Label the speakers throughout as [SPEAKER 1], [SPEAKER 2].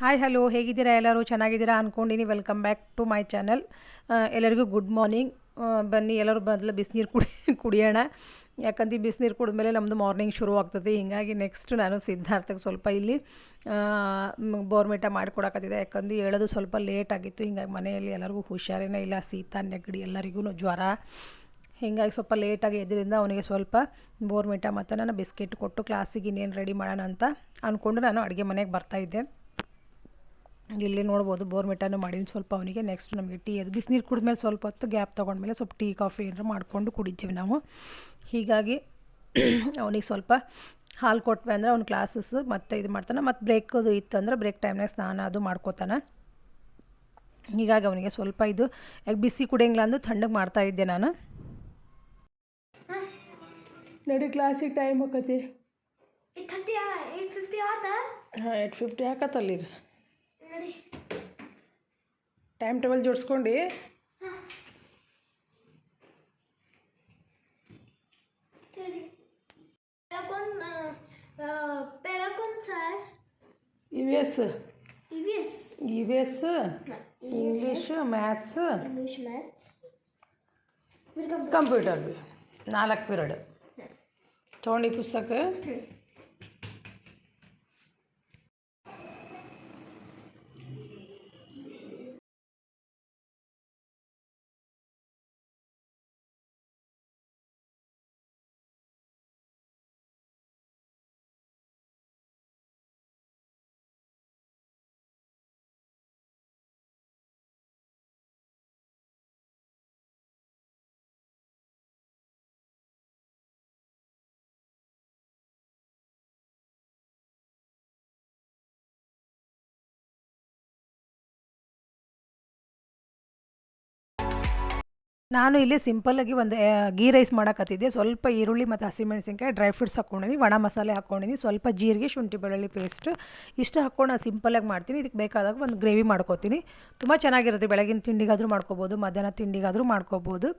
[SPEAKER 1] Hi hello ಹೇಗಿದ್ದೀರಾ? ಎಲ್ಲರೂ ಚೆನ್ನಾಗಿದ್ದೀರಾ ಅಂದ್ಕೊಂಡಿನಿ welcome back to my channel ಎಲ್ಲರಿಗೂ ಗುಡ್ ಮಾರ್ನಿಂಗ್ ಬನ್ನಿ, ಎಲ್ಲರೂ ಬದಲು ಬಿಸಿನೀರು ಕುಡಿ, ಕುಡಿಯೋಣ. ಯಾಕಂದ್ರೆ ಬಿಸಿನೀರು ಕುಡಿದ್ಮೇಲೆ ನಮ್ಮದು ಮಾರ್ನಿಂಗ್ ಶುರು ಆಗ್ತದೆ. ಹೀಗಾಗಿ ನೆಕ್ಸ್ಟ್ ನಾನು ಸಿದ್ಧಾರ್ಥಕ್ಕೆ ಸ್ವಲ್ಪ ಇಲ್ಲಿ ಬೋರ್ಮಿಟ ಮಾಡಿಕೊಡಕತ್ತಿದೆ ಯಾಕಂದ್ರೆ ಹೇಳೋದು ಸ್ವಲ್ಪ ಲೇಟ್ ಆಗಿತ್ತು. ಹಿಂಗಾಗಿ ಮನೆಯಲ್ಲಿ ಎಲ್ಲರಿಗೂ ಹುಷಾರೇನ ಇಲ್ಲ. ಶೀತ ನೆಗಡಿ, ಎಲ್ಲರಿಗೂ ಜ್ವರ. ಹೀಗಾಗಿ ಸ್ವಲ್ಪ ಲೇಟಾಗಿ ಎದ್ರಿಂದ ಅವನಿಗೆ ಸ್ವಲ್ಪ ಬೋರ್ಮಿಟ ಮತ್ತು ನಾನು ಬಿಸ್ಕೆಟ್ ಕೊಟ್ಟು ಕ್ಲಾಸಿಗೆ ಇನ್ನೇನು ರೆಡಿ ಮಾಡೋಣ ಅಂತ ಅಂದ್ಕೊಂಡು ನಾನು ಅಡುಗೆ ಮನೆಗೆ ಬರ್ತಾಯಿದ್ದೆ ಇಲ್ಲಿ ನೋಡ್ಬೋದು ಬೋರ್ಮಿಟಾನು ಮಾಡೀನಿ ಸ್ವಲ್ಪ ಅವನಿಗೆ ನೆಕ್ಸ್ಟ್ ನಮಗೆ ಟೀ ಅದು ಬಿಸಿನೀರು ಕುಡಿದ್ಮೇಲೆ ಸ್ವಲ್ಪ ಹೊತ್ತು ಗ್ಯಾಪ್ ತೊಗೊಂಡ್ಮೇಲೆ ಸ್ವಲ್ಪ ಟೀ ಕಾಫಿ ಏನಾರು ಮಾಡಿಕೊಂಡು ಕುಡಿತೀವಿ ನಾವು. ಹೀಗಾಗಿ ಅವನಿಗೆ ಸ್ವಲ್ಪ ಹಾಲು ಕೊಟ್ವಿ ಅಂದರೆ ಅವ್ನ ಕ್ಲಾಸಸ್ ಮತ್ತೆ ಇದು ಮಾಡ್ತಾನೆ. ಮತ್ತು ಬ್ರೇಕ್ ಅದು ಇತ್ತು ಅಂದರೆ ಬ್ರೇಕ್ ಟೈಮ್ನಾಗ ಸ್ನಾನ ಅದು ಮಾಡ್ಕೋತಾನೆ. ಹೀಗಾಗಿ ಅವನಿಗೆ ಸ್ವಲ್ಪ ಇದು ಯಾಕೆ ಬಿಸಿ ಕುಡಿಯಂಗಿಲ್ಲ ಅಂದು ತಣ್ಣಗೆ ಮಾಡ್ತಾಯಿದ್ದೆ ನಾನು. ನಡಿ ಕ್ಲಾಸಿಗೆ ಟೈಮ್
[SPEAKER 2] ಹಾಕತಿ
[SPEAKER 1] ಹಾಂ ಏಟ್ ಫಿಫ್ಟಿ ಹಾಕತ್ತಲ್ಲ ಈಗ.
[SPEAKER 2] టైం టేబుల్ చూసుకోండి. English
[SPEAKER 1] maths. కంప్యూటర్. నాలుగు పీరియడ్. చూడండి పుస్తకం. ನಾನು ಇಲ್ಲಿ ಸಿಂಪಲ್ಲಾಗಿ ಒಂದು ಗೀ ರೈಸ್ ಮಾಡಕತ್ತಿದ್ದೆ. ಸ್ವಲ್ಪ ಈರುಳ್ಳಿ ಮತ್ತು ಹಸಿಮೆಣಸಿನ್ಕಾಯಿ ಡ್ರೈ ಫ್ರೂಟ್ಸ್ ಹಾಕ್ಕೊಂಡಿನಿ ಒಣ ಮಸಾಲೆ ಹಾಕ್ಕೊಂಡಿನಿ ಸ್ವಲ್ಪ ಜೀರಿಗೆ, ಶುಂಠಿ ಬೆಳ್ಳುಳ್ಳಿ ಪೇಸ್ಟ್ ಇಷ್ಟು ಹಾಕ್ಕೊಂಡು ನಾನು ಸಿಂಪಲ್ಲಾಗಿ ಮಾಡ್ತೀನಿ. ಇದಕ್ಕೆ ಬೇಕಾದಾಗ ಒಂದು ಗ್ರೇವಿ ಮಾಡ್ಕೋತೀನಿ. ತುಂಬ ಚೆನ್ನಾಗಿರುತ್ತೆ. ಬೆಳಗಿನ ತಿಂಡಿಗಾದರೂ ಮಾಡ್ಕೋಬೋದು ಮಧ್ಯಾಹ್ನ ತಿಂಡಿಗಾದರೂ ಮಾಡ್ಕೋಬೋದು.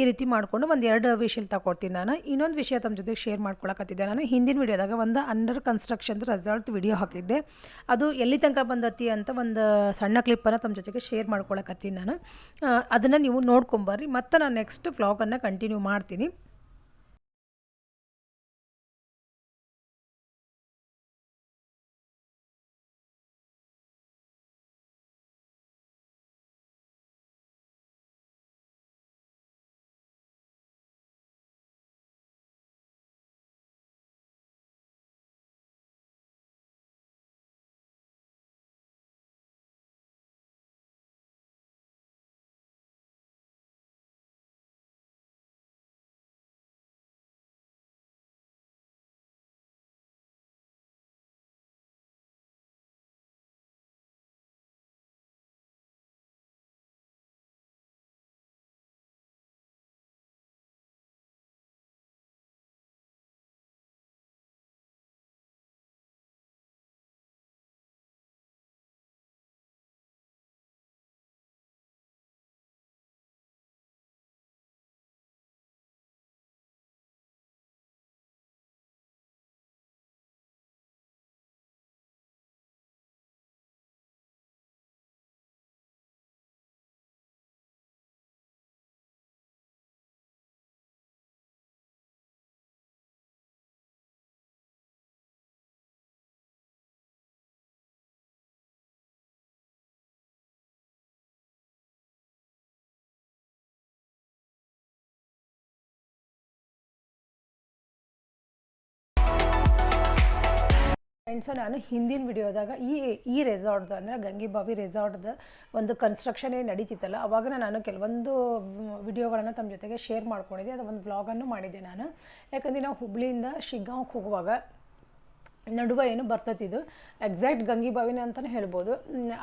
[SPEAKER 1] ಈ ರೀತಿ ಮಾಡಿಕೊಂಡು ಒಂದು ಎರಡು ವಿಷಲ್ ತಗೊಳ್ತೀನಿ ನಾನು. ಇನ್ನೊಂದು ವಿಷಯ ತಮ್ಮ ಜೊತೆ ಶೇರ್ ಮಾಡ್ಕೊಳಕತ್ತಿದ್ದೆ. ನಾನು ಹಿಂದಿನ ವಿಡಿಯೋದಾಗ ಒಂದು ಅಂಡರ್ ಕನ್ಸ್ಟ್ರಕ್ಷನ್ ರಿಸಲ್ಟ್ ವಿಡಿಯೋ ಹಾಕಿದ್ದೆ. ಅದು ಎಲ್ಲಿ ತನಕ ಬಂದತಿ ಅಂತ ಒಂದು ಸಣ್ಣ ಕ್ಲಿಪ್ಪನ್ನು ತಮ್ಮ ಜೊತೆಗೆ ಶೇರ್ ಮಾಡ್ಕೊಳಕತ್ತೀನಿ ನಾನು. ಅದನ್ನು ನೀವು ನೋಡ್ಕೊಂಬರ್ರಿ. ಮತ್ತು ನಾನು ನೆಕ್ಸ್ಟ್ ವ್ಲಾಗನ್ನು ಕಂಟಿನ್ಯೂ ಮಾಡ್ತೀನಿ. ಫ್ರೆಂಡ್ಸು ನಾನು ಹಿಂದಿನ ವಿಡಿಯೋದಾಗ ಈ ಈ ರೆಸಾರ್ಟ್ದು ಅಂದರೆ ಗಂಗಿಬಾವಿ ರೆಸಾರ್ಟ್ದ ಒಂದು ಕನ್ಸ್ಟ್ರಕ್ಷನ್ ಏನು ನಡೀತಿತ್ತಲ್ಲ, ಅವಾಗ ನಾನು ಕೆಲವೊಂದು ವಿಡಿಯೋಗಳನ್ನು ತಮ್ಮ ಜೊತೆಗೆ ಶೇರ್ ಮಾಡ್ಕೊಂಡಿದ್ದೆ ಅದು ಒಂದು ವ್ಲಾಗನ್ನು ಮಾಡಿದ್ದೆ ನಾನು. ಯಾಕಂದರೆ ನಾವು ಹುಬ್ಳಿಯಿಂದ ಶಿಗ್ಗಾಂವ್ಗೆ ಹೋಗುವಾಗ ನಡುವೆ ಏನು ಬರ್ತತಿದು ಎಕ್ಸಾಕ್ಟ್ ಗಂಗಿಬಾವಿನ ಅಂತಲೇ ಹೇಳ್ಬೋದು.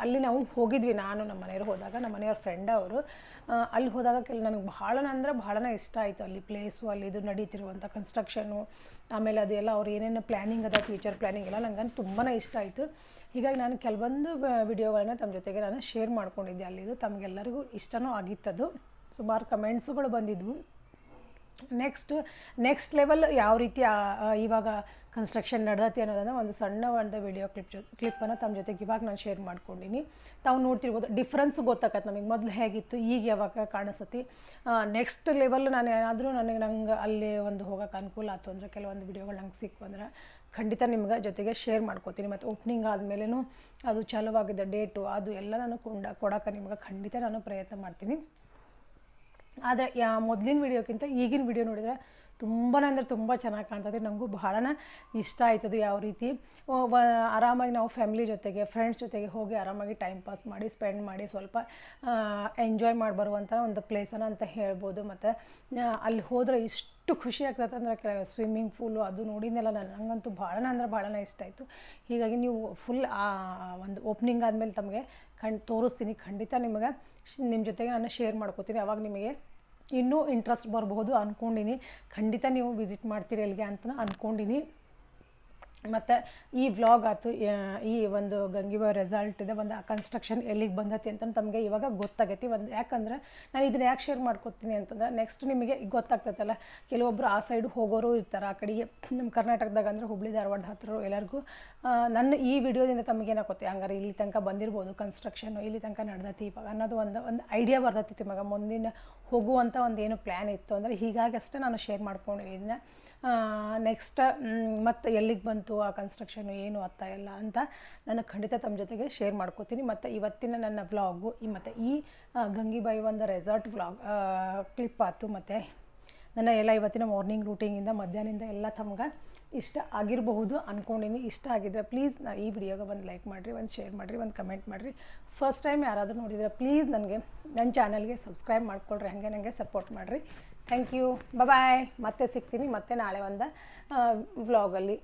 [SPEAKER 1] ಅಲ್ಲಿ ನಾವು ಹೋಗಿದ್ವಿ. ನಾನು ನಮ್ಮ ಮನೆಯವ್ರು ಹೋದಾಗ, ನಮ್ಮ ಮನೆಯವ್ರ ಫ್ರೆಂಡ್ ಅವರು ಅಲ್ಲಿ ಹೋದಾಗ ಕೆಲ, ನನಗೆ ಭಾಳನ ಅಂದ್ರೆ ಭಾಳನ ಇಷ್ಟ ಆಯಿತು. ಅಲ್ಲಿ ಪ್ಲೇಸು ಅಲ್ಲಿ ಇದು ನಡೀತಿರುವಂಥ ಕನ್ಸ್ಟ್ರಕ್ಷನು ಆಮೇಲೆ ಅದೆಲ್ಲ ಅವ್ರು ಏನೇನು ಪ್ಲ್ಯಾನಿಂಗ್ ಅದ ಫ್ಯೂಚರ್ ಪ್ಲ್ಯಾನಿಂಗ್ ಎಲ್ಲ ನನಗೆ ತುಂಬಾ ಇಷ್ಟ ಆಯಿತು. ಹೀಗಾಗಿ ನಾನು ಕೆಲವೊಂದು ವಿಡಿಯೋಗಳನ್ನ ತಮ್ಮ ಜೊತೆಗೆ ನಾನು ಶೇರ್ ಮಾಡ್ಕೊಂಡಿದ್ದೆ. ಅಲ್ಲಿದು ತಮಗೆಲ್ಲರಿಗೂ ಇಷ್ಟನೂ ಆಗಿತ್ತದು. ಸುಮಾರು ಕಮೆಂಟ್ಸುಗಳು ಬಂದಿದ್ವು. ನೆಕ್ಸ್ಟ್ ನೆಕ್ಸ್ಟ್ ಲೆವೆಲ್ ಯಾವ ರೀತಿ ಇವಾಗ ಕನ್ಸ್ಟ್ರಕ್ಷನ್ ನಡೆದತಿ ಅನ್ನೋದನ್ನು ಒಂದು ಸಣ್ಣ ಒಂದು ವಿಡಿಯೋ ಕ್ಲಿಪ್ ಜೊ ಕ್ಲಿಪ್ಪನ್ನು ತಮ್ಮ ಜೊತೆಗೆ ಇವಾಗ ನಾನು ಶೇರ್ ಮಾಡ್ಕೊಂಡಿನಿ. ತಾವು ನೋಡ್ತಿರ್ಬೋದು ಡಿಫ್ರೆನ್ಸ್ ಗೊತ್ತಾಗತ್ತೆ ನಮಗೆ. ಮೊದಲು ಹೇಗಿತ್ತು, ಈಗ ಯಾವಾಗ ಕಾಣಿಸ್ತತಿ ನೆಕ್ಸ್ಟ್ ಲೆವೆಲ್ ನಾನು ಏನಾದರೂ ನನಗೆ ನಂಗೆ ಅಲ್ಲಿ ಒಂದು ಹೋಗೋಕೆ ಅನುಕೂಲ ಆಯ್ತು ಅಂದರೆ ಕೆಲವೊಂದು ವಿಡಿಯೋಗಳು ನಂಗೆ ಸಿಕ್ಕು ಅಂದ್ರೆ ಖಂಡಿತ ನಿಮ್ಗೆ ಜೊತೆಗೆ ಶೇರ್ ಮಾಡ್ಕೋತೀನಿ. ಮತ್ತು ಓಪ್ನಿಂಗ್ ಆದಮೇಲೆನೂ ಅದು ಚಾಲುವಾಗಿದ್ದ ಡೇಟು ಅದು ಎಲ್ಲ ನಾನು ಕೊಂಡ, ಕೊಡೋಕೆ ನಿಮ್ಗೆ ಖಂಡಿತ ನಾನು ಪ್ರಯತ್ನ ಮಾಡ್ತೀನಿ. ಆದರೆ ಯಾ ಮೊದಲಿನ ವಿಡಿಯೋಕ್ಕಿಂತ ಈಗಿನ ವಿಡಿಯೋ ನೋಡಿದರೆ ತುಂಬಾ ಅಂದರೆ ತುಂಬ ಚೆನ್ನಾಗಿ ಕಾಣ್ತದೆ. ನನಗೂ ಬಹಳ ಇಷ್ಟ ಆಯ್ತದು ಯಾವ ರೀತಿ. ಆರಾಮಾಗಿ ನಾವು ಫ್ಯಾಮಿಲಿ ಜೊತೆಗೆ, ಫ್ರೆಂಡ್ಸ್ ಜೊತೆಗೆ ಹೋಗಿ ಆರಾಮಾಗಿ ಟೈಮ್ ಪಾಸ್ ಮಾಡಿ, ಸ್ಪೆಂಡ್ ಮಾಡಿ, ಸ್ವಲ್ಪ ಎಂಜಾಯ್ ಮಾಡಿ ಬರುವಂಥ ಒಂದು ಪ್ಲೇಸನ ಅಂತ ಹೇಳ್ಬೋದು. ಮತ್ತು ಅಲ್ಲಿ ಹೋದರೆ ಇಷ್ಟು ಖುಷಿ ಆಗ್ತದೆ ಅಂದ್ರೆ ಕೆಲ ಸ್ವಿಮ್ಮಿಂಗ್ ಫೂಲು ಅದು ನೋಡಿದ್ನೆಲ್ಲ ನಾನು ನನಗಂತೂ ಭಾಳ ಅಂದ್ರೆ ಭಾಳ ಇಷ್ಟ ಆಯಿತು. ಹೀಗಾಗಿ ನೀವು ಫುಲ್ ಒಂದು ಓಪ್ನಿಂಗ್ ಆದಮೇಲೆ ತಮಗೆ ಖಂಡ್ ತೋರಿಸ್ತೀನಿ ಖಂಡಿತ ನಿಮಗೆ. ನಿಮ್ಮ ಜೊತೆಗೆ ನಾನು ಶೇರ್ ಮಾಡ್ಕೋತೀನಿ. ಅವಾಗ ನಿಮಗೆ ಇನ್ನೂ ಇಂಟ್ರೆಸ್ಟ್ ಬರಬಹುದು ಅಂದ್ಕೊಂಡಿನಿ ಖಂಡಿತ ನೀವು ವಿಸಿಟ್ ಮಾಡ್ತೀರಿ ಅಲ್ಲಿಗೆ ಅಂತ ಅಂದ್ಕೊಂಡಿನಿ ಮತ್ತು ಈ ವ್ಲಾಗ್ ಆಯ್ತು ಈ ಒಂದು ಗಂಗಿಬಾವ್ ರೆಸಲ್ಟ್ ಇದೆ ಒಂದು ಕನ್ಸ್ಟ್ರಕ್ಷನ್ ಎಲ್ಲಿಗೆ ಬಂದತಿ ಅಂತ ತಮಗೆ ಇವಾಗ ಗೊತ್ತಾಗೈತಿ. ಒಂದು ಯಾಕಂದ್ರೆ ನಾನು ಇದನ್ನ ಯಾಕೆ ಶೇರ್ ಮಾಡ್ಕೊತೀನಿ ಅಂತಂದ್ರೆ ನೆಕ್ಸ್ಟ್ ನಿಮಗೆ ಗೊತ್ತಾಗ್ತೈತಲ್ಲ. ಕೆಲವೊಬ್ಬರು ಆ ಸೈಡ್ ಹೋಗೋರು ಇರ್ತಾರೆ ಆ ಕಡೆಗೆ. ನಮ್ಮ ಕರ್ನಾಟಕದಾಗ ಅಂದ್ರೆ ಹುಬ್ಳಿ ಧಾರವಾಡ ಹತ್ತಿರ ಎಲ್ಲರಿಗೂ ಆ, ನನ್ನ ಈ ವಿಡಿಯೋದಿಂದ ತಮಗೆ ಗೊತ್ತೆ ಹಂಗಾರೆ ಇಲ್ಲಿ ತನಕ ಬಂದಿರ್ಬೋದು ಕನ್ಸ್ಟ್ರಕ್ಷನ್ ಇಲ್ಲಿ ತನಕ ನಡೆದತಿ ಇವಾಗ ಅನ್ನೋದು ಒಂದು ಒಂದು ಐಡಿಯಾ ಬರ್ತೈತಿ ಮಗ ಮುಂದಿನ ಹೋಗುವಂಥ ಒಂದು ಏನು ಪ್ಲ್ಯಾನ್ ಇತ್ತು ಅಂದರೆ ಹೀಗಾಗಿ ಅಷ್ಟೇ ನಾನು ಶೇರ್ ಇದನ್ನ ನೆಕ್ಸ್ಟ್ ಮತ್ತು ಎಲ್ಲಿಗೆ ಬಂತು ಆ ಕನ್ಸ್ಟ್ರಕ್ಷನು ಏನು ಅತ್ತ ಎಲ್ಲ ಅಂತ ನಾನು ಖಂಡಿತ ತಮ್ಮ ಜೊತೆಗೆ ಶೇರ್ ಮಾಡ್ಕೋತೀನಿ. ಮತ್ತು ಇವತ್ತಿನ ನನ್ನ ವ್ಲಾಗು ಈ ಮತ್ತು ಈ ಗಂಗಿಬಾಯಿ ಒಂದು ರೆಸಾರ್ಟ್ ವ್ಲಾಗ್ ಕ್ಲಿಪ್ ಆಯ್ತು. ಮತ್ತು ನನ್ನ ಎಲ್ಲ ಇವತ್ತಿನ ಮಾರ್ನಿಂಗ್ ರೂಟೀನಿಂದ ಮಧ್ಯಾಹ್ನದಿಂದ ಎಲ್ಲ ತಮ್ಗೆ ಇಷ್ಟ ಆಗಿರಬಹುದು ಅಂದ್ಕೊಂಡಿನಿ ಇಷ್ಟ ಆಗಿದ್ರೆ ಪ್ಲೀಸ್ ನಾ ಈ ವಿಡಿಯೋಗೆ ಒಂದು ಲೈಕ್ ಮಾಡಿರಿ, ಒಂದು ಶೇರ್ ಮಾಡಿರಿ, ಒಂದು ಕಮೆಂಟ್ ಮಾಡಿರಿ. ಫಸ್ಟ್ ಟೈಮ್ ಯಾರಾದರೂ ನೋಡಿದರೆ ಪ್ಲೀಸ್ ನನಗೆ ನನ್ನ ಚಾನಲ್ಗೆ ಸಬ್ಸ್ಕ್ರೈಬ್ ಮಾಡ್ಕೊಳ್ರಿ, ಹಾಗೆ ನನಗೆ ಸಪೋರ್ಟ್ ಮಾಡಿರಿ. ಥ್ಯಾಂಕ್ ಯು ಬಾಯ್ ಮತ್ತೆ ಸಿಗ್ತೀನಿ, ಮತ್ತೆ ನಾಳೆ ಒಂದು ವ್ಲಾಗಲ್ಲಿ